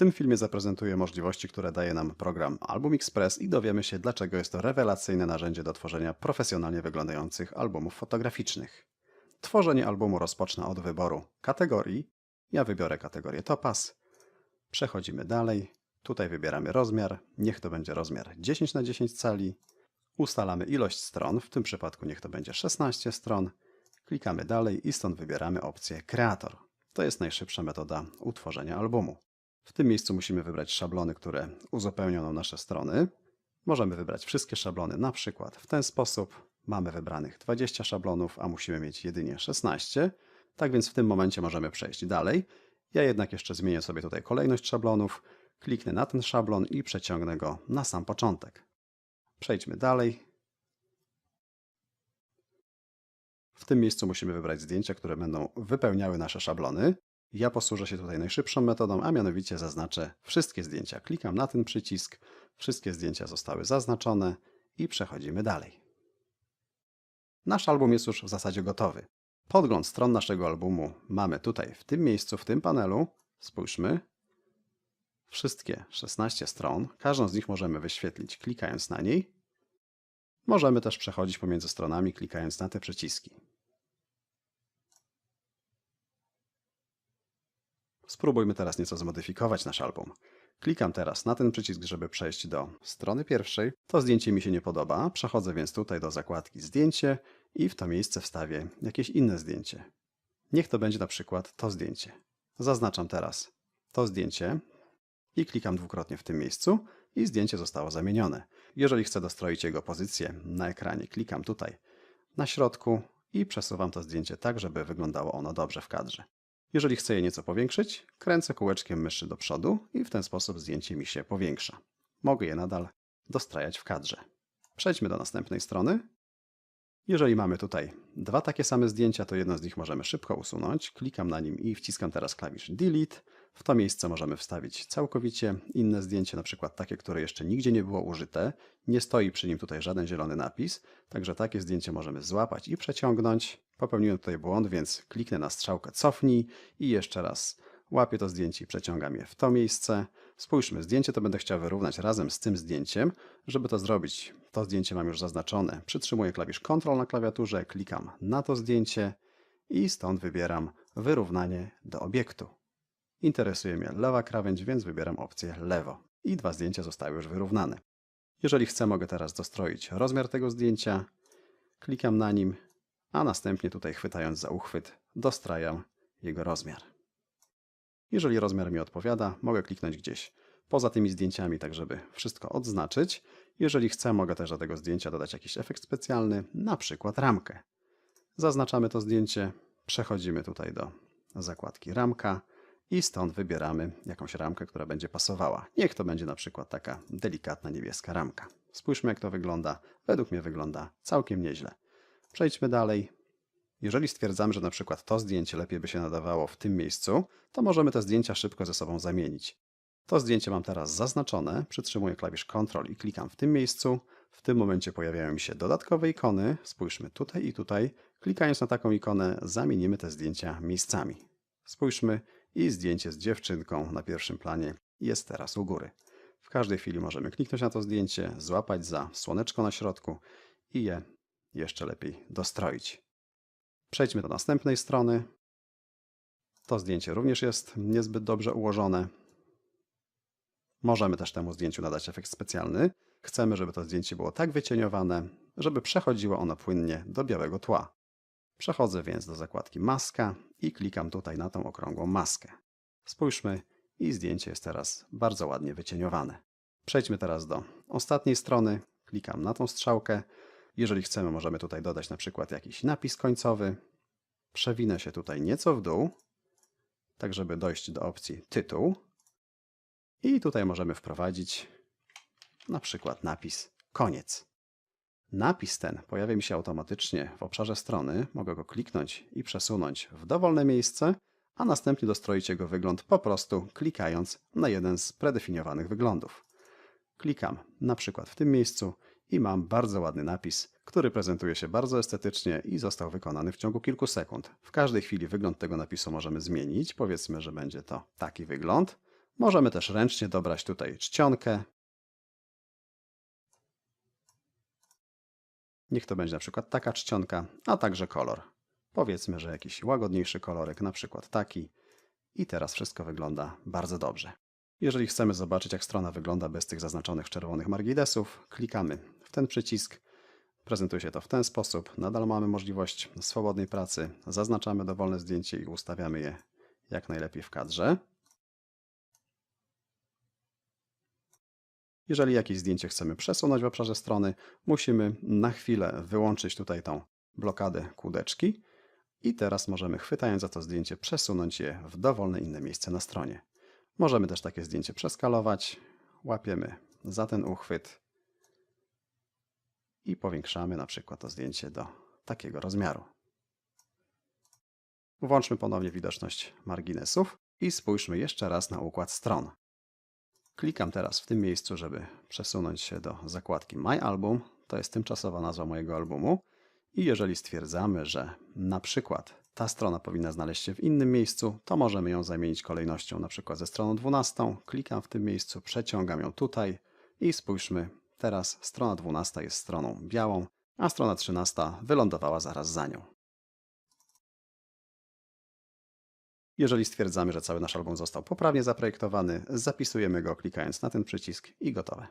tym filmie zaprezentuję możliwości, które daje nam program Album Express i dowiemy się, dlaczego jest to rewelacyjne narzędzie do tworzenia profesjonalnie wyglądających albumów fotograficznych. Tworzenie albumu rozpocznę od wyboru kategorii. Ja wybiorę kategorię Topaz. Przechodzimy dalej. Tutaj wybieramy rozmiar. Niech to będzie rozmiar 10 na 10 cali. Ustalamy ilość stron, w tym przypadku niech to będzie 16 stron. Klikamy dalej i stąd wybieramy opcję Kreator. To jest najszybsza metoda utworzenia albumu. W tym miejscu musimy wybrać szablony, które uzupełnią nam nasze strony. Możemy wybrać wszystkie szablony, na przykład w ten sposób. Mamy wybranych 20 szablonów, a musimy mieć jedynie 16. Tak więc w tym momencie możemy przejść dalej. Ja jednak jeszcze zmienię sobie tutaj kolejność szablonów. Kliknę na ten szablon i przeciągnę go na sam początek. Przejdźmy dalej. W tym miejscu musimy wybrać zdjęcia, które będą wypełniały nasze szablony. Ja posłużę się tutaj najszybszą metodą, a mianowicie zaznaczę wszystkie zdjęcia. Klikam na ten przycisk, wszystkie zdjęcia zostały zaznaczone i przechodzimy dalej. Nasz album jest już w zasadzie gotowy. Podgląd stron naszego albumu mamy tutaj w tym miejscu, w tym panelu. Spójrzmy. Wszystkie 16 stron, każdą z nich możemy wyświetlić klikając na niej. Możemy też przechodzić pomiędzy stronami klikając na te przyciski. Spróbujmy teraz nieco zmodyfikować nasz album. Klikam teraz na ten przycisk, żeby przejść do strony pierwszej. To zdjęcie mi się nie podoba, przechodzę więc tutaj do zakładki zdjęcie i w to miejsce wstawię jakieś inne zdjęcie. Niech to będzie na przykład to zdjęcie. Zaznaczam teraz to zdjęcie i klikam dwukrotnie w tym miejscu i zdjęcie zostało zamienione. Jeżeli chcę dostroić jego pozycję na ekranie, klikam tutaj na środku i przesuwam to zdjęcie tak, żeby wyglądało ono dobrze w kadrze. Jeżeli chcę je nieco powiększyć, kręcę kółeczkiem myszy do przodu i w ten sposób zdjęcie mi się powiększa. Mogę je nadal dostrajać w kadrze. Przejdźmy do następnej strony. Jeżeli mamy tutaj dwa takie same zdjęcia, to jedno z nich możemy szybko usunąć. Klikam na nim i wciskam teraz klawisz Delete. W to miejsce możemy wstawić całkowicie inne zdjęcie, na przykład takie, które jeszcze nigdzie nie było użyte. Nie stoi przy nim tutaj żaden zielony napis, także takie zdjęcie możemy złapać i przeciągnąć. Popełniłem tutaj błąd, więc kliknę na strzałkę cofnij i jeszcze raz łapię to zdjęcie i przeciągam je w to miejsce. Spójrzmy, zdjęcie to będę chciał wyrównać razem z tym zdjęciem. Żeby to zrobić, to zdjęcie mam już zaznaczone. Przytrzymuję klawisz Ctrl na klawiaturze, klikam na to zdjęcie i stąd wybieram wyrównanie do obiektu. Interesuje mnie lewa krawędź, więc wybieram opcję lewo. I dwa zdjęcia zostały już wyrównane. Jeżeli chcę, mogę teraz dostroić rozmiar tego zdjęcia. Klikam na nim, a następnie tutaj chwytając za uchwyt dostrajam jego rozmiar. Jeżeli rozmiar mi odpowiada, mogę kliknąć gdzieś poza tymi zdjęciami, tak żeby wszystko odznaczyć. Jeżeli chcę, mogę też do tego zdjęcia dodać jakiś efekt specjalny, na przykład ramkę. Zaznaczamy to zdjęcie, przechodzimy tutaj do zakładki ramka i stąd wybieramy jakąś ramkę, która będzie pasowała. Niech to będzie na przykład taka delikatna niebieska ramka. Spójrzmy jak to wygląda. Według mnie wygląda całkiem nieźle. Przejdźmy dalej. Jeżeli stwierdzamy, że na przykład to zdjęcie lepiej by się nadawało w tym miejscu, to możemy te zdjęcia szybko ze sobą zamienić. To zdjęcie mam teraz zaznaczone, przytrzymuję klawisz Ctrl i klikam w tym miejscu. W tym momencie pojawiają mi się dodatkowe ikony. Spójrzmy tutaj i tutaj. Klikając na taką ikonę zamienimy te zdjęcia miejscami. Spójrzmy i zdjęcie z dziewczynką na pierwszym planie jest teraz u góry. W każdej chwili możemy kliknąć na to zdjęcie, złapać za słoneczko na środku i je jeszcze lepiej dostroić. Przejdźmy do następnej strony. To zdjęcie również jest niezbyt dobrze ułożone. Możemy też temu zdjęciu nadać efekt specjalny. Chcemy, żeby to zdjęcie było tak wycieniowane, żeby przechodziło ono płynnie do białego tła. Przechodzę więc do zakładki maska i klikam tutaj na tą okrągłą maskę. Spójrzmy i zdjęcie jest teraz bardzo ładnie wycieniowane. Przejdźmy teraz do ostatniej strony. Klikam na tą strzałkę. Jeżeli chcemy, możemy tutaj dodać na przykład jakiś napis końcowy. Przewinę się tutaj nieco w dół, tak żeby dojść do opcji tytuł. I tutaj możemy wprowadzić na przykład napis koniec. Napis ten pojawia mi się automatycznie w obszarze strony. Mogę go kliknąć i przesunąć w dowolne miejsce, a następnie dostroić jego wygląd po prostu klikając na jeden z predefiniowanych wyglądów. Klikam na przykład w tym miejscu i mam bardzo ładny napis, który prezentuje się bardzo estetycznie i został wykonany w ciągu kilku sekund. W każdej chwili wygląd tego napisu możemy zmienić. Powiedzmy, że będzie to taki wygląd. Możemy też ręcznie dobrać tutaj czcionkę. Niech to będzie na przykład taka czcionka, a także kolor. Powiedzmy, że jakiś łagodniejszy kolorek, na przykład taki. I teraz wszystko wygląda bardzo dobrze. Jeżeli chcemy zobaczyć, jak strona wygląda bez tych zaznaczonych czerwonych margidesów, klikamy w ten przycisk. Prezentuje się to w ten sposób. Nadal mamy możliwość swobodnej pracy. Zaznaczamy dowolne zdjęcie i ustawiamy je jak najlepiej w kadrze. Jeżeli jakieś zdjęcie chcemy przesunąć w obszarze strony, musimy na chwilę wyłączyć tutaj tą blokadę kółdeczki i teraz możemy chwytając za to zdjęcie przesunąć je w dowolne inne miejsce na stronie. Możemy też takie zdjęcie przeskalować. Łapiemy za ten uchwyt i powiększamy na przykład to zdjęcie do takiego rozmiaru. Włączmy ponownie widoczność marginesów i spójrzmy jeszcze raz na układ stron. Klikam teraz w tym miejscu, żeby przesunąć się do zakładki My Album. To jest tymczasowa nazwa mojego albumu. I jeżeli stwierdzamy, że na przykład ta strona powinna znaleźć się w innym miejscu, to możemy ją zamienić kolejnością, na przykład ze stroną 12. Klikam w tym miejscu, przeciągam ją tutaj i spójrzmy, teraz strona 12 jest stroną białą, a strona 13 wylądowała zaraz za nią. Jeżeli stwierdzamy, że cały nasz album został poprawnie zaprojektowany, zapisujemy go klikając na ten przycisk i gotowe.